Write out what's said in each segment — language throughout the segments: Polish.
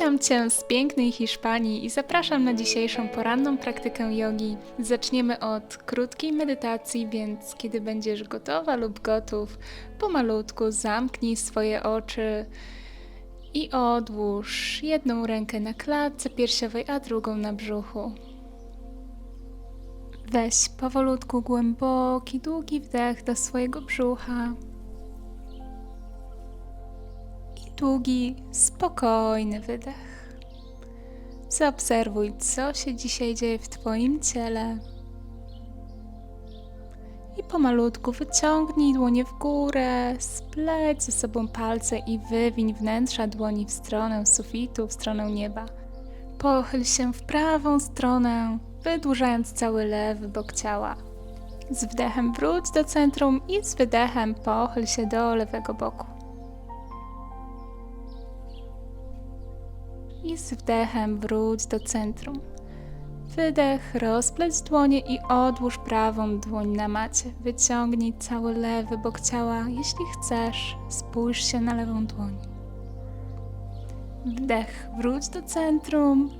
Witam Cię z pięknej Hiszpanii i zapraszam na dzisiejszą poranną praktykę jogi. Zaczniemy od krótkiej medytacji, więc kiedy będziesz gotowa lub gotów, pomalutku zamknij swoje oczy i odłóż jedną rękę na klatce piersiowej, a drugą na brzuchu. Weź powolutku głęboki, długi wdech do swojego brzucha. Długi, spokojny wydech. Zaobserwuj, co się dzisiaj dzieje w Twoim ciele. I pomalutku wyciągnij dłonie w górę, spleć ze sobą palce i wywiń wnętrza dłoni w stronę sufitu, w stronę nieba. Pochyl się w prawą stronę, wydłużając cały lewy bok ciała. Z wdechem wróć do centrum i z wydechem pochyl się do lewego boku. I z wdechem wróć do centrum. Wydech, rozpleć dłonie i odłóż prawą dłoń na macie. Wyciągnij cały lewy bok ciała. Jeśli chcesz, spójrz się na lewą dłoń. Wdech, wróć do centrum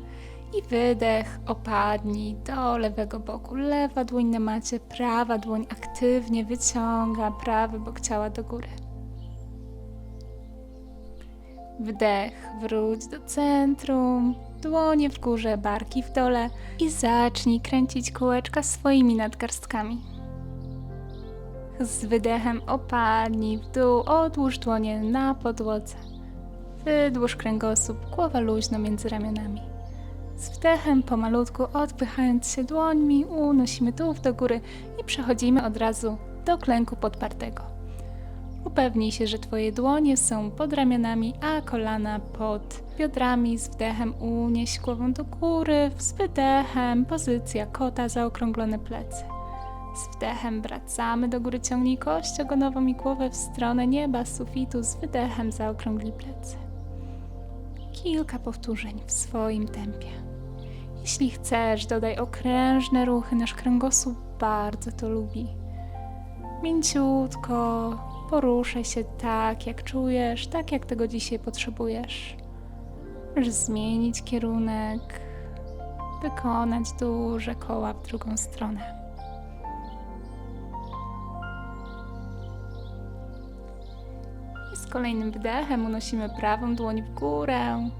i wydech, opadnij do lewego boku. Lewa dłoń na macie, prawa dłoń aktywnie wyciąga prawy bok ciała do góry. Wdech, wróć do centrum, dłonie w górze, barki w dole i zacznij kręcić kółeczka swoimi nadgarstkami. Z wydechem opadnij w dół, odłóż dłonie na podłodze. Wydłuż kręgosłup, głowa luźno między ramionami. Z wdechem pomalutku odpychając się dłońmi, unosimy tułów do góry i przechodzimy od razu do klęku podpartego. Upewnij się, że Twoje dłonie są pod ramionami, a kolana pod biodrami. Z wdechem unieś głową do góry, z wydechem pozycja kota, zaokrąglone plecy. Z wdechem wracamy do góry, ciągnij kość ogonową i głowę w stronę nieba, sufitu, z wydechem zaokrągli plecy. Kilka powtórzeń w swoim tempie. Jeśli chcesz, dodaj okrężne ruchy, nasz kręgosłup bardzo to lubi. Mięciutko, poruszaj się tak, jak czujesz, tak jak tego dzisiaj potrzebujesz. Możesz zmienić kierunek, wykonać duże koła w drugą stronę. I z kolejnym wdechem unosimy prawą dłoń w górę.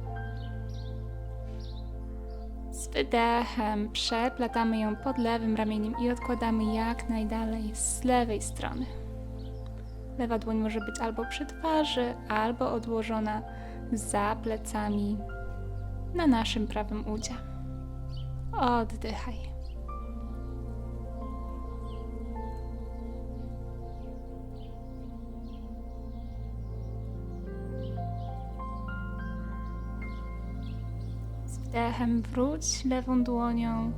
Z wydechem przeplatamy ją pod lewym ramieniem i odkładamy jak najdalej z lewej strony. Lewa dłoń może być albo przy twarzy, albo odłożona za plecami na naszym prawym udzie. Oddychaj. Z wdechem wróć lewą dłonią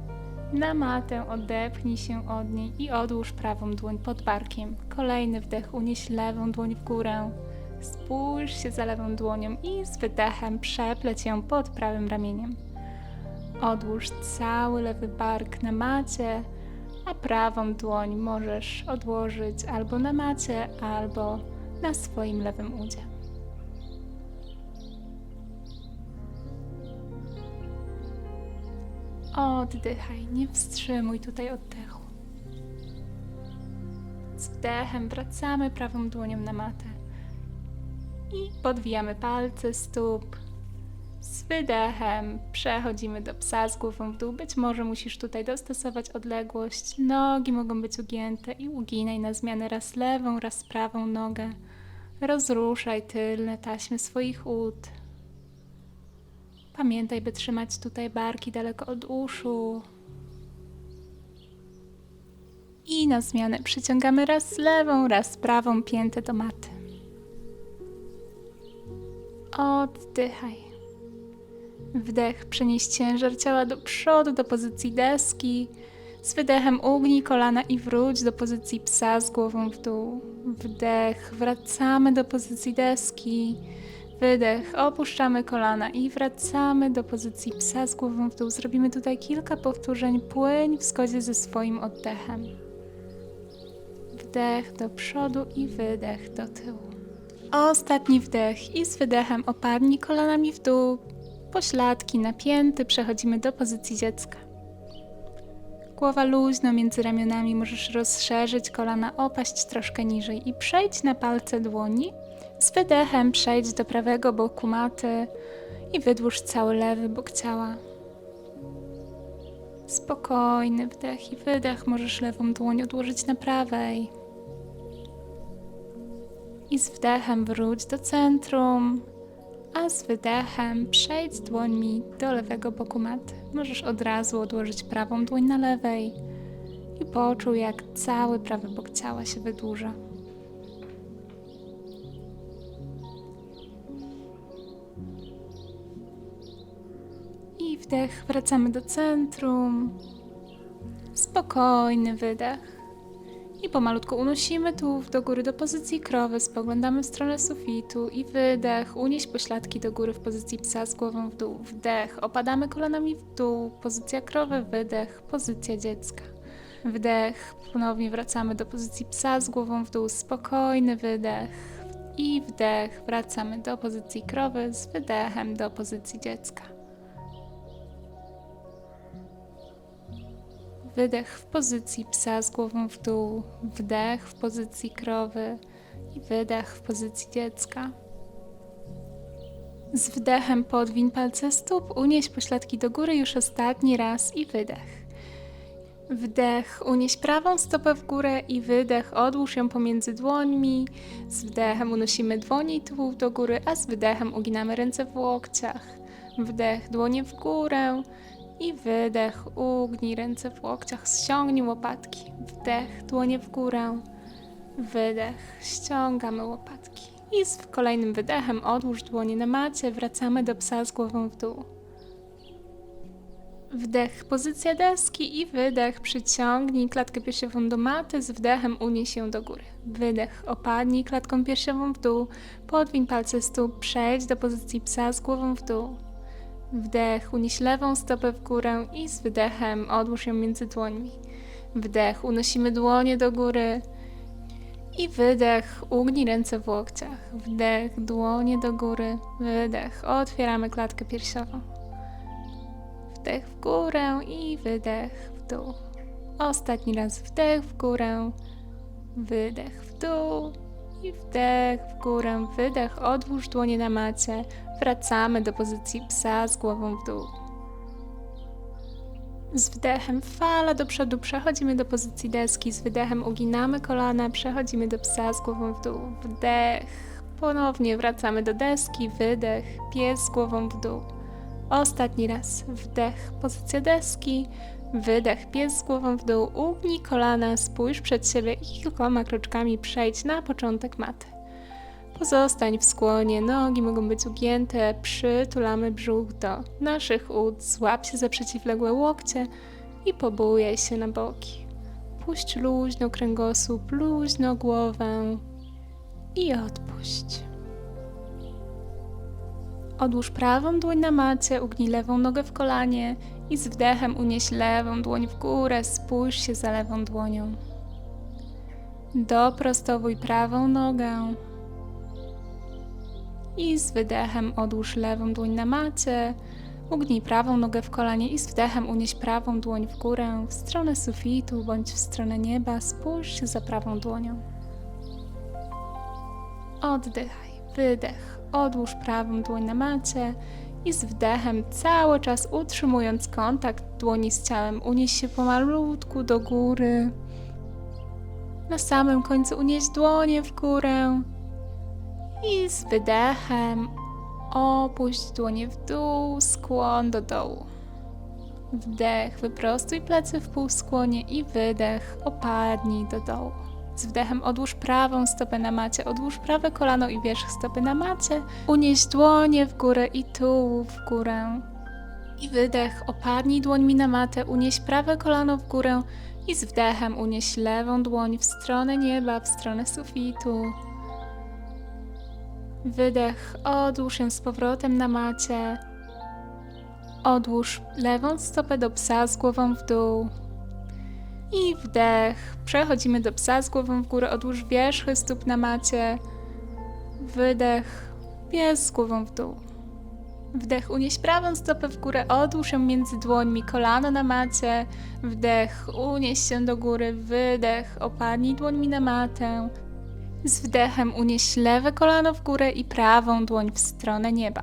na matę, odepchnij się od niej i odłóż prawą dłoń pod barkiem. Kolejny wdech, unieś lewą dłoń w górę. Spójrz się za lewą dłonią i z wydechem przepleć ją pod prawym ramieniem. Odłóż cały lewy bark na macie, a prawą dłoń możesz odłożyć albo na macie, albo na swoim lewym udzie. Oddychaj, nie wstrzymuj tutaj oddechu. Z wdechem wracamy prawą dłonią na matę i podwijamy palce stóp. Z wydechem przechodzimy do psa z głową w dół. Być może musisz tutaj dostosować odległość. Nogi mogą być ugięte i uginaj na zmianę raz lewą, raz prawą nogę. Rozruszaj tylne taśmy swoich ud. Pamiętaj, by trzymać tutaj barki daleko od uszu. I na zmianę przyciągamy raz lewą, raz prawą piętę do maty. Oddychaj. Wdech, przenieś ciężar ciała do przodu, do pozycji deski. Z wydechem ugnij kolana i wróć do pozycji psa z głową w dół. Wdech, wracamy do pozycji deski. Wydech, opuszczamy kolana i wracamy do pozycji psa z głową w dół. Zrobimy tutaj kilka powtórzeń. Płyń w zgodzie ze swoim oddechem. Wdech do przodu i wydech do tyłu. Ostatni wdech i z wydechem opadnij kolanami w dół. Pośladki napięty, przechodzimy do pozycji dziecka. Głowa luźno między ramionami, możesz rozszerzyć kolana, opaść troszkę niżej i przejdź na palce dłoni. Z wydechem przejdź do prawego boku maty i wydłuż cały lewy bok ciała. Spokojny wdech i wydech, możesz lewą dłoń odłożyć na prawej. I z wdechem wróć do centrum, a z wydechem przejdź dłońmi do lewego boku maty. Możesz od razu odłożyć prawą dłoń na lewej i poczuj, jak cały prawy bok ciała się wydłuża. Wdech, wracamy do centrum. Spokojny wydech. I pomalutku unosimy tułów do góry do pozycji krowy, spoglądamy w stronę sufitu i wydech, unieś pośladki do góry w pozycji psa z głową w dół, wdech, opadamy kolanami w dół, pozycja krowy, wydech, pozycja dziecka. Wdech, ponownie wracamy do pozycji psa z głową w dół, spokojny wydech. I wdech, wracamy do pozycji krowy z wydechem do pozycji dziecka. Wydech w pozycji psa z głową w dół, wdech w pozycji krowy i wydech w pozycji dziecka. Z wdechem podwiń palce stóp, unieś pośladki do góry już ostatni raz i wydech. Wdech, unieś prawą stopę w górę i wydech, odłóż ją pomiędzy dłońmi. Z wdechem unosimy dłonie i tułów do góry, a z wydechem uginamy ręce w łokciach. Wdech, dłonie w górę i wydech, ugnij ręce w łokciach, ściągnij łopatki. Wdech, dłonie w górę. Wydech, ściągamy łopatki. I z kolejnym wydechem odłóż dłonie na macie, wracamy do psa z głową w dół. Wdech, pozycja deski i wydech, przyciągnij klatkę piersiową do maty, z wdechem unieś ją do góry. Wydech, opadnij klatką piersiową w dół, podwiń palce stóp, przejdź do pozycji psa z głową w dół. Wdech, unieś lewą stopę w górę i z wydechem odłóż ją między dłońmi. Wdech, unosimy dłonie do góry i wydech, ugnij ręce w łokciach. Wdech, dłonie do góry, wydech, otwieramy klatkę piersiową. Wdech w górę i wydech w dół. Ostatni raz wdech w górę, wydech w dół i wdech w górę, wydech, odłóż dłonie na macie. Wracamy do pozycji psa z głową w dół. Z wdechem fala do przodu, przechodzimy do pozycji deski. Z wydechem uginamy kolana, przechodzimy do psa z głową w dół. Wdech, ponownie wracamy do deski, wydech, pies z głową w dół. Ostatni raz. Wdech, pozycja deski. Wydech, pies z głową w dół. Ugnij kolana, spójrz przed siebie i kilkoma kroczkami przejdź na początek maty. Pozostań w skłonie, nogi mogą być ugięte, przytulamy brzuch do naszych ud, złap się za przeciwległe łokcie i pobujaj się na boki. Puść luźno kręgosłup, luźno głowę i odpuść. Odłóż prawą dłoń na macie, ugnij lewą nogę w kolanie i z wdechem unieś lewą dłoń w górę, spójrz się za lewą dłonią. Doprostowuj prawą nogę i z wydechem odłóż lewą dłoń na macie, ugnij prawą nogę w kolanie i z wdechem unieś prawą dłoń w górę, w stronę sufitu bądź w stronę nieba, spójrz się za prawą dłonią. Oddychaj, wydech, odłóż prawą dłoń na macie i z wdechem cały czas utrzymując kontakt dłoni z ciałem, unieś się pomalutku do góry. Na samym końcu unieś dłonie w górę i z wydechem opuść dłonie w dół, skłon do dołu. Wdech, wyprostuj plecy w półskłonie i wydech, opadnij do dołu. Z wdechem odłóż prawą stopę na macie, odłóż prawe kolano i wierzch stopy na macie, unieś dłonie w górę i tułów w górę. I wydech, opadnij dłońmi na matę, unieś prawe kolano w górę i z wdechem unieś lewą dłoń w stronę nieba, w stronę sufitu. Wydech, odłóż ją z powrotem na macie. Odłóż lewą stopę do psa z głową w dół. I wdech. Przechodzimy do psa z głową w górę. Odłóż wierzchy stóp na macie. Wydech. Pies z głową w dół. Wdech unieś prawą stopę w górę, odłóż ją między dłońmi, kolano na macie. Wdech unieś się do góry, wydech, opadnij dłońmi na matę. Z wdechem unieś lewe kolano w górę i prawą dłoń w stronę nieba.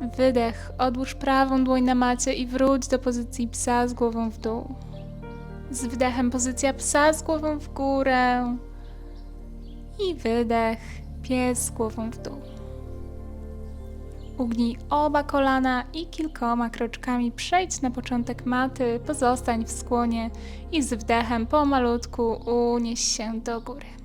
Wydech, odłóż prawą dłoń na macie i wróć do pozycji psa z głową w dół. Z wdechem pozycja psa z głową w górę i wydech, pies z głową w dół. Ugnij oba kolana i kilkoma kroczkami przejdź na początek maty, pozostań w skłonie i z wdechem pomalutku unieś się do góry.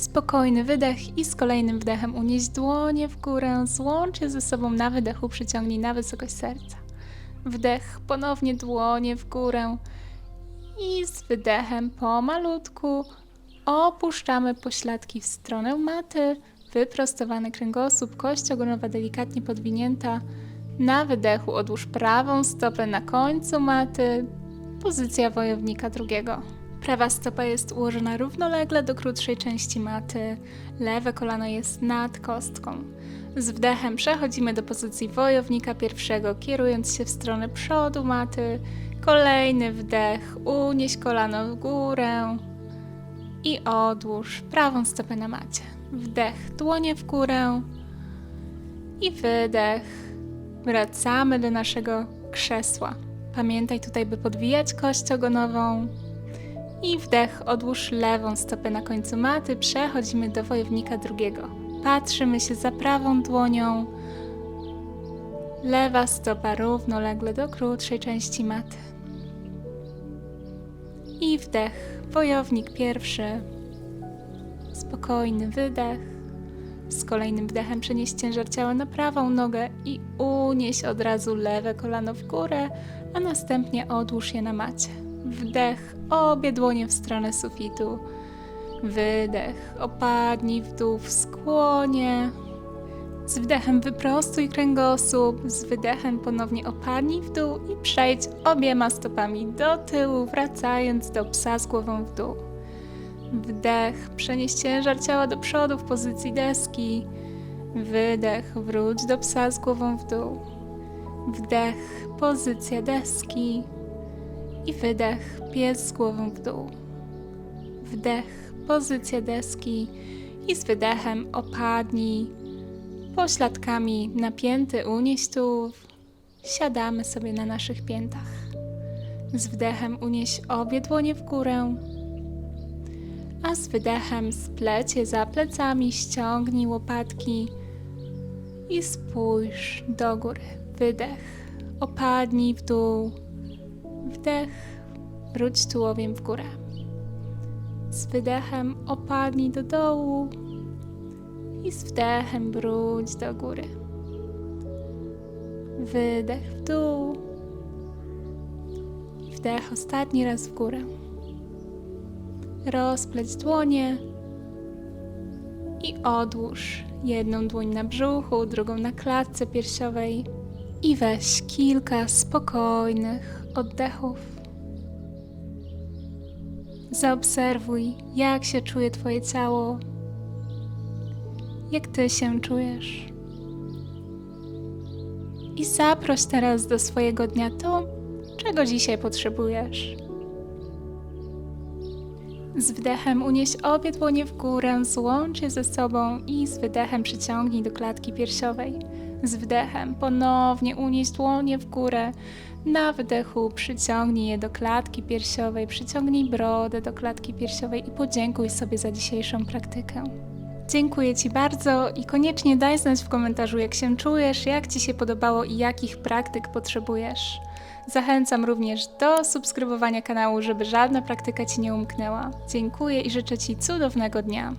Spokojny wydech i z kolejnym wdechem unieś dłonie w górę, złącz je ze sobą na wydechu, przyciągnij na wysokość serca. Wdech, ponownie dłonie w górę i z wydechem pomalutku opuszczamy pośladki w stronę maty, wyprostowany kręgosłup, kość ogonowa delikatnie podwinięta. Na wydechu odłóż prawą stopę na końcu maty, pozycja wojownika drugiego. Prawa stopa jest ułożona równolegle do krótszej części maty, lewe kolano jest nad kostką. Z wdechem przechodzimy do pozycji wojownika pierwszego, kierując się w stronę przodu maty. Kolejny wdech, unieś kolano w górę i odłóż prawą stopę na macie. Wdech, dłonie w górę i wydech. Wracamy do naszego krzesła. Pamiętaj tutaj, by podwijać kość ogonową. I wdech, odłóż lewą stopę na końcu maty, przechodzimy do wojownika drugiego. Patrzymy się za prawą dłonią. Lewa stopa równolegle do krótszej części maty. I wdech, wojownik pierwszy. Spokojny wydech. Z kolejnym wdechem przenieś ciężar ciała na prawą nogę i unieś od razu lewe kolano w górę, a następnie odłóż je na macie. Wdech, obie dłonie w stronę sufitu. Wydech, opadnij w dół w skłonie. Z wdechem wyprostuj kręgosłup, z wydechem ponownie opadnij w dół i przejdź obiema stopami do tyłu, wracając do psa z głową w dół. Wdech, przenieś ciężar ciała do przodu w pozycji deski. Wydech, wróć do psa z głową w dół. Wdech, pozycja deski. I wydech, pies z głową w dół. Wdech, pozycja deski. I z wydechem opadnij. Pośladkami napięty unieś tułów. Siadamy sobie na naszych piętach. Z wdechem unieś obie dłonie w górę a z wydechem spleć je za plecami, ściągnij łopatki i spójrz do góry. Wydech, opadnij w dół, wdech, wróć tułowiem w górę. Z wydechem opadnij do dołu i z wdechem wróć do góry. Wydech w dół i wdech ostatni raz w górę rozpleć dłonie i odłóż jedną dłoń na brzuchu, drugą na klatce piersiowej i weź kilka spokojnych oddechów. Zaobserwuj, jak się czuje Twoje ciało, jak Ty się czujesz. I zaproś teraz do swojego dnia to, czego dzisiaj potrzebujesz. Z wdechem unieś obie dłonie w górę, złącz je ze sobą i z wydechem przyciągnij do klatki piersiowej. Z wdechem ponownie unieś dłonie w górę. Na wdechu przyciągnij je do klatki piersiowej, przyciągnij brodę do klatki piersiowej i podziękuj sobie za dzisiejszą praktykę. Dziękuję Ci bardzo i koniecznie daj znać w komentarzu, jak się czujesz, jak Ci się podobało i jakich praktyk potrzebujesz. Zachęcam również do subskrybowania kanału, żeby żadna praktyka Ci nie umknęła. Dziękuję i życzę Ci cudownego dnia.